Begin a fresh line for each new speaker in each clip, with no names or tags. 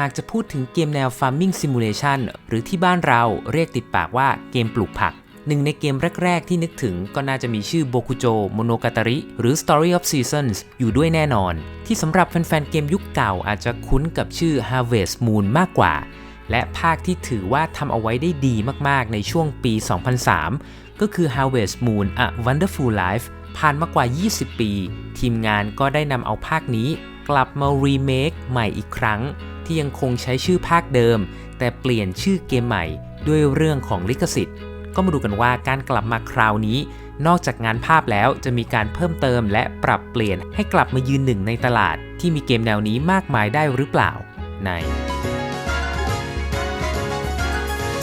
หากจะพูดถึงเกมแนว Farming Simulation หรือที่บ้านเราเรียกติดปากว่าเกมปลูกผักหนึ่งในเกมแรก ๆ ที่นึกถึงก็น่าจะมีชื่อ Bokujo Monogatari หรือ Story of Seasons อยู่ด้วยแน่นอน ที่สำหรับแฟน ๆ เกมยุคเก่าอาจจะคุ้นกับชื่อ Harvest Moon มากกว่า และภาคที่ถือว่าทำเอาไว้ได้ดีมาก ๆ ในช่วงปี 2003 ก็คือ Harvest Moon A Wonderful Life ผ่านมากว่า 20 ปี ทีมงานก็ได้นำเอาภาคนี้กลับมารีเมคใหม่อีกครั้ง ที่ยังคงใช้ชื่อภาคเดิม แต่เปลี่ยนชื่อเกมใหม่ด้วยเรื่องของลิขสิทธิ์ ก็มาดูกันว่าการกลับมาคราวนี้ นอกจากงานภาพแล้วจะมีการเพิ่มเติมและปรับเปลี่ยนให้กลับมายืนหนึ่งในตลาด ที่มีเกมแนวนี้มากมายได้หรือเปล่าใน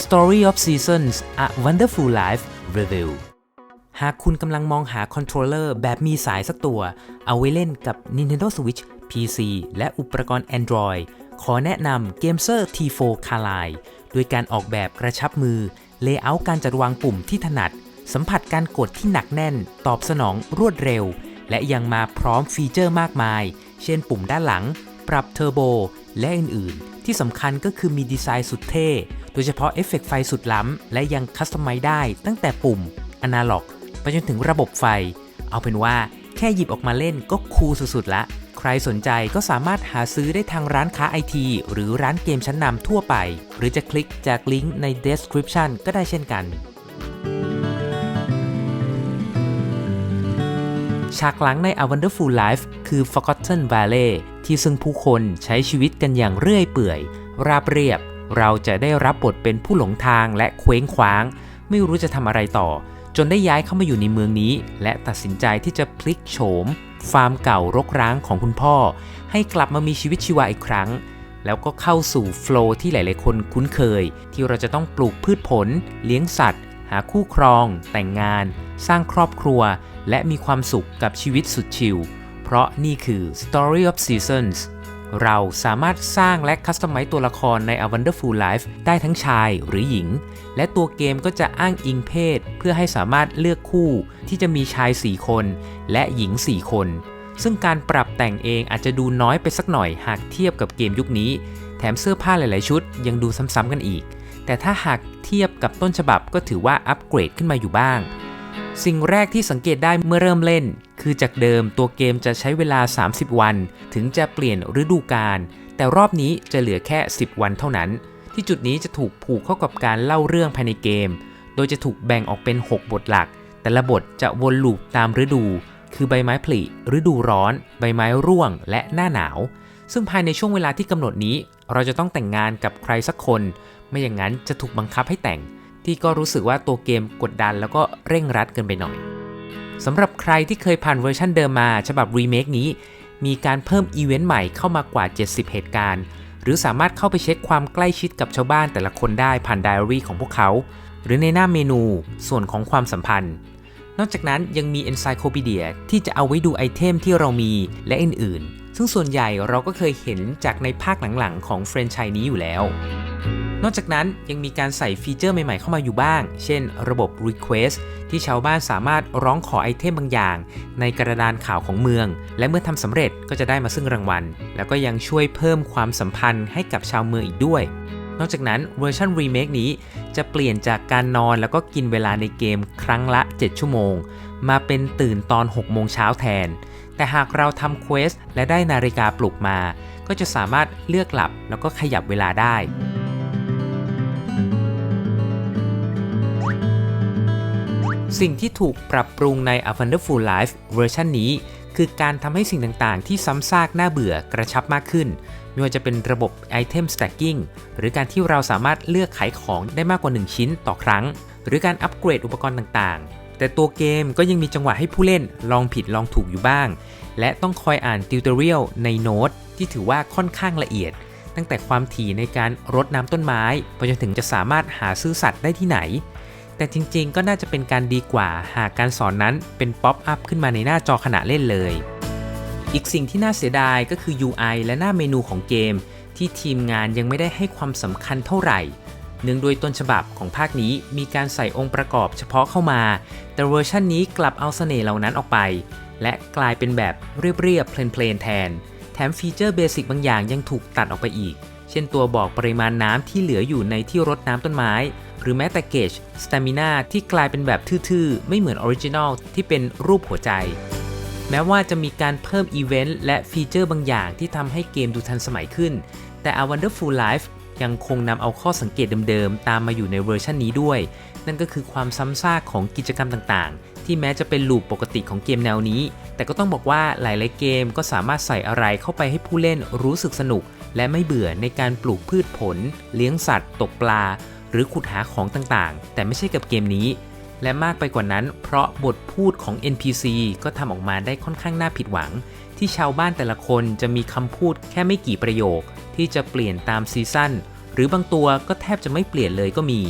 Story of Seasons A Wonderful Life Review หากคุณกำลังมองหาคอนโทรลเลอร์แบบมีสายสักตัว เอาไว้เล่นกับ Nintendo Switch PC และอุปกรณ์ Android ขอแนะนำ Gamer T4 c a l i ด้วยการออกแบบกระชับมือ เลเยอร์การจัดวางปุ่มที่ถนัด สัมผัสการกดที่หนักแน่น ตอบสนองรวดเร็ว และยังมาพร้อมฟีเจอร์มากมาย เช่นปุ่มด้านหลัง ปรับเทอร์โบ และอื่น ๆ ที่สำคัญก็คือมีดีไซน์สุดเท่ โดยเฉพาะเอฟเฟกต์ไฟสุดล้ำ และยังคัสตอมไมได้ตั้งแต่ปุ่มอนาล็อกไปจนถึงระบบไฟ เอาเป็นว่าแค่หยิบออกมาเล่นก็คูลสุดๆละ ใครสนใจก็สามารถหาซื้อได้ทางร้านค้าไอทีหรือร้านเกมชั้นนำทั่วไป หรือจะคลิกจากลิงก์ใน description ก็ได้เช่นกัน ฉากหลังใน A Wonderful Life คือ Forgotten Valley ที่ซึ่งผู้คนใช้ชีวิตกันอย่างเรื่อยเปื่อย ราบเรียบ เราจะได้รับบทเป็นผู้หลงทางและเคว้งคว้าง ไม่รู้จะทำอะไรต่อ จนได้ย้ายเข้ามาอยู่ในเมืองนี้ และตัดสินใจที่จะพลิกโฉม ฟาร์มเก่ารกร้างของคุณพ่อ ให้กลับมามีชีวิตชีวาอีกครั้ง แล้วก็เข้าสู่โฟล์ที่หลาย ๆ คนคุ้นเคย ที่เราจะต้องปลูกพืชผล เลี้ยงสัตว์ หาคู่ครอง แต่งงาน สร้างครอบครัว และมีความสุขกับชีวิตสุดชิลเพราะนี่คือ Story of Seasons เราสามารถสร้างและคัสตอมไมซ์ตัวละครใน A Wonderful Life ได้ทั้งชายหรือหญิง และตัวเกมก็จะอ้างอิงเพศ เพื่อให้สามารถเลือกคู่ที่จะมีชาย 4 คน และหญิง 4 คน ซึ่งการปรับแต่งเองอาจจะดูน้อยไปสักหน่อยหากเทียบกับเกมยุคนี้ แถมเสื้อผ้าหลาย ๆ ชุด ยังดูซ้ำ ๆ กันอีก แต่ถ้าหากเทียบกับต้นฉบับก็ถือว่าอัปเกรดขึ้นมาอยู่บ้าง สิ่งแรกที่สังเกตได้เมื่อเริ่มเล่น คือจากเดิมตัวเกมจะใช้เวลา 30 วัน ถึงจะเปลี่ยนฤดูกาล แต่รอบนี้จะเหลือแค่ 10 วันเท่านั้น ที่จุดนี้จะถูกผูกเข้ากับการเล่าเรื่องภายในเกม โดยจะถูกแบ่งออกเป็น 6 บทหลัก แต่ละบทจะวนลูปตามฤดู คือใบไม้ผลิฤดูร้อน ใบไม้ร่วง และหน้าหนาว ซึ่งภายในช่วงเวลาที่กำหนดนี้ เราจะต้องแต่งงานกับใครสักคน ไม่อย่างนั้นจะถูกบังคับให้แต่ง ที่ก็รู้สึกว่าตัวเกมกดดันแล้วก็เร่งรัดเกินไปหน่อย สำหรับใครที่เคยผ่านเวอร์ชันเดิมมาฉบับรีเมคนี้ มีการเพิ่มอีเวนต์ใหม่เข้ามากว่า 70 เหตุการณ์ หรือสามารถเข้าไปเช็คความใกล้ชิดกับชาวบ้านแต่ละคนได้ผ่านไดอารี่ของพวกเขา หรือในหน้าเมนูส่วนของความสัมพันธ์ นอกจากนั้นยังมี Encyclopedia ที่จะเอาไว้ดูไอเทมที่เรามีและอื่นๆ ซึ่งส่วนใหญ่เราก็เคยเห็นจากในภาคหลังๆ ของแฟรนไชส์นี้อยู่แล้ว นอกจากนั้นยังมีการใส่ฟีเจอร์ใหม่ๆเข้ามาอยู่บ้าง เช่น ระบบ Request ที่ชาวบ้านสามารถร้องขอไอเทมบางอย่าง ในกระดานข่าวของเมือง และเมื่อทำสำเร็จก็จะได้มาซึ่งรางวัล แล้วก็ยังช่วยเพิ่มความสัมพันธ์ให้กับชาวเมืองอีกด้วย นอกจากนั้นเวอร์ชันรีเมคนี้จะเปลี่ยนจากการนอนแล้วก็กินเวลาในเกมครั้งละ 7 ชั่วโมง มาเป็นตื่นตอน 6 โมงเช้าแทน แต่หากเราทำเควสและได้นาฬิกาปลุกมา ก็จะสามารถเลือกหลับแล้วก็ขยับเวลาได้ สิ่งที่ถูกปรับปรุงใน A Wonderful Life เวอร์ชันนี้ คือการทำให้สิ่งต่างๆ ที่ซ้ำซากน่าเบื่อกระชับมากขึ้น ไม่ว่าจะเป็นระบบไอเทม stacking หรือการที่เราสามารถเลือกขายของได้มากกว่า 1 ชิ้นต่อครั้ง หรือการอัปเกรดอุปกรณ์ต่างๆ แต่ตัวเกมก็ยังมีจังหวะให้ผู้เล่นลองผิดลองถูกอยู่บ้าง และต้องคอยอ่านติวเตอเรียลในโน้ตที่ถือว่าค่อนข้างละเอียด ตั้งแต่ความถี่ในการรดน้ำต้นไม้ไปจนถึงจะสามารถหาซื้อสัตว์ได้ที่ไหน แต่จริงๆ ก็น่าจะเป็นการดีกว่า หากการสอนนั้นเป็นป๊อปอัพขึ้นมาในหน้าจอขณะเล่นเลย อีกสิ่งที่น่าเสียดายก็คือ UI และหน้าเมนูของเกม ที่ทีมงานยังไม่ได้ให้ความสำคัญเท่าไหร่เนื่องโดยต้นฉบับของภาคนี้มีการใส่องค์ประกอบเฉพาะเข้ามา แต่เวอร์ชันนี้กลับเอาเสน่ห์เหล่านั้นออกไป และกลายเป็นแบบเรียบๆเพลนๆแทน แถมฟีเจอร์เบสิกบางอย่างยังถูกตัดออกไปอีก เช่นช่นตัวบอกปริมาณน้ำที่เหลืออยู่ในที่รดน้ำต้นไม้ หรือแม้แต่เกจสตามินาที่กลายเป็นแบบทื่อๆ ไม่เหมือนออริจินอลที่เป็นรูปหัวใจ แม้ว่าจะมีการเพิ่มอีเวนต์และฟีเจอร์บางอย่างที่ทำให้เกมดูทันสมัยขึ้น แต่ A Wonderful Life ยังคงนำเอาข้อสังเกตเดิมๆ ตามมาอยู่ในเวอร์ชันนี้ด้วย นั่นก็คือความซ้ำซากของกิจกรรมต่างๆ ที่แม้จะเป็นลูปปกติของเกมแนวนี้ แต่ก็ต้องบอกว่าหลายๆเกมก็สามารถใส่อะไรเข้าไปให้ผู้เล่นรู้สึกสนุก และไม่เบื่อในการปลูกพืชผล เลี้ยงสัตว์ ตกปลา หรือขุดหาของต่างๆ แต่ไม่ใช่กับเกมนี้ และมากไปกว่านั้น เพราะบทพูดของ NPC ก็ทำออกมาได้ค่อนข้างน่าผิดหวัง ที่ชาวบ้านแต่ละคนจะมีคำพูดแค่ไม่กี่ประโยค ที่จะเปลี่ยนตามซีซั่นหรือบางตัวก็แทบจะไม่เปลี่ยนเลยก็มี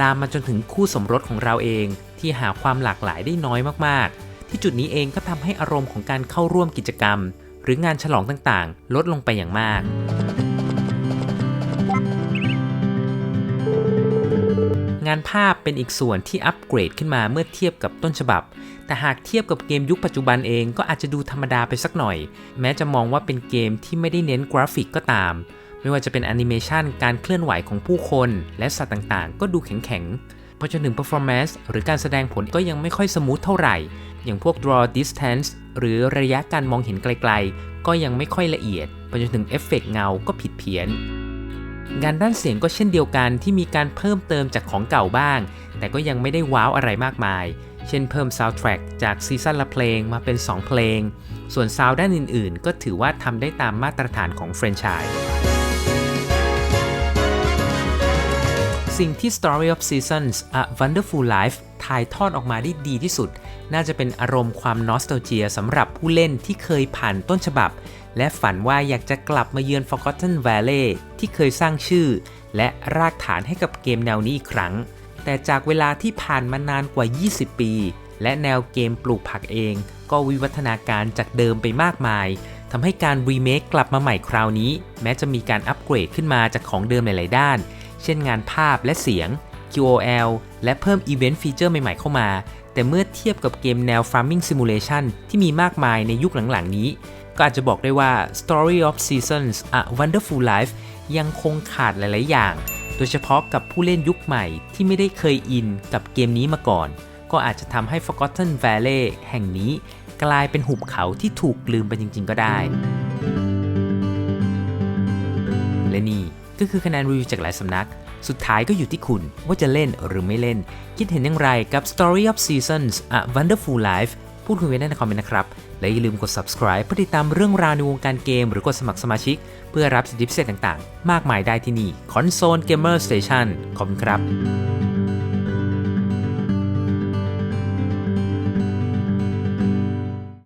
ลามมาจนถึงคู่สมรสของเราเอง ที่หาความหลากหลายได้น้อยมากๆ ที่จุดนี้เองก็ทำให้อารมณ์ของการเข้าร่วมกิจกรรม หรืองานฉลองต่างๆ ลดลงไปอย่างมาก งานภาพเป็นอีกส่วนที่อัปเกรดขึ้นมาเมื่อเทียบกับต้นฉบับ แต่หากเทียบกับเกมยุคปัจจุบันเองก็อาจจะดูธรรมดาไปสักหน่อย แม้จะมองว่าเป็นเกมที่ไม่ได้เน้นกราฟิกก็ตาม ไม่ว่าจะเป็นแอนิเมชันการเคลื่อนไหวของผู้คนและสัตว์ต่างๆ ก็ดูแข็งๆ พอจนถึง performance หรือการแสดงผลก็ยังไม่ค่อยสมูทเท่าไหร่ อย่างพวก draw distance หรือระยะการมองเห็นไกลๆ ก็ยังไม่ค่อยละเอียด ไปจนถึงเอฟเฟกต์เงาก็ผิดเพี้ยน งานด้านเสียงก็เช่นเดียวกันที่มีการเพิ่มเติมจากของเก่าบ้าง แต่ก็ยังไม่ได้ว้าวอะไรมากมาย เช่นเพิ่มซาวด์แทร็กจากซีซั่นละเพลงมาเป็น 2 เพลง ส่วนซาวด์ด้านอื่น ๆ ก็ถือว่าทำได้ตามมาตรฐานของแฟรนไชส์สิ่งที่ Story of Seasons A Wonderful Life ถ่ายทอดออกมาได้ดีที่สุด น่าจะเป็นอารมณ์ความนอส t a l g เจียสำหรับผู้เล่นที่เคยผ่านต้นฉบับ และฝันว่าอยากจะกลับมาเยือน Forgotten Valley ที่เคยสร้างชื่อ และรากฐานให้กับเกมแนวนี้อีกครั้ง แต่จากเวลาที่ผ่านมานานกว่า 20 ปี และแนวเกมปลูกผักเอง ก็วิวัฒนาการจากเดิมไปมากมายทำให้การรีเมคกลับมาใหม่คราวนี้ แม้จะมีการอัปเกรดขึ้นมาจากของเดิมหลาย ๆ ด้าน เช่นงานภาพและเสียง QOL และเพิ่มอีเวนต์ฟีเจอร์ใหม่ ๆ เข้ามา แต่เมื่อเทียบกับเกมแนว Farming Simulation ที่มีมากมายในยุคหลังๆนี้ ก็อาจจะบอกได้ว่า Story of Seasons A Wonderful Life ยังคงขาดหลาย ๆ อย่าง โดยเฉพาะกับผู้เล่นยุคใหม่ที่ไม่ได้เคยอินกับเกมนี้มาก่อน ก็อาจจะทำให้ Forgotten Valley แห่งนี้ กลายเป็นหุบเขาที่ถูกลืมไปจริง ๆ ก็ได้ และนี่ก็คือคะแนนรีวิวจากหลายสำนัก สุดท้ายก็อยู่ที่คุณว่าจะเล่นหรือไม่เล่น คิดเห็นอย่างไรกับ Story of Seasons A Wonderful Life พูดคุยกันได้ในคอมเมนต์นะครับ และอย่าลืมกด subscribe เพื่อติดตามเรื่องราวในวงการเกม หรือกดสมัครสมาชิก เพื่อรับสิทธิพิเศษต่างๆ มากมายได้ที่นี่ Console Gamer Station ขอบคุณครับ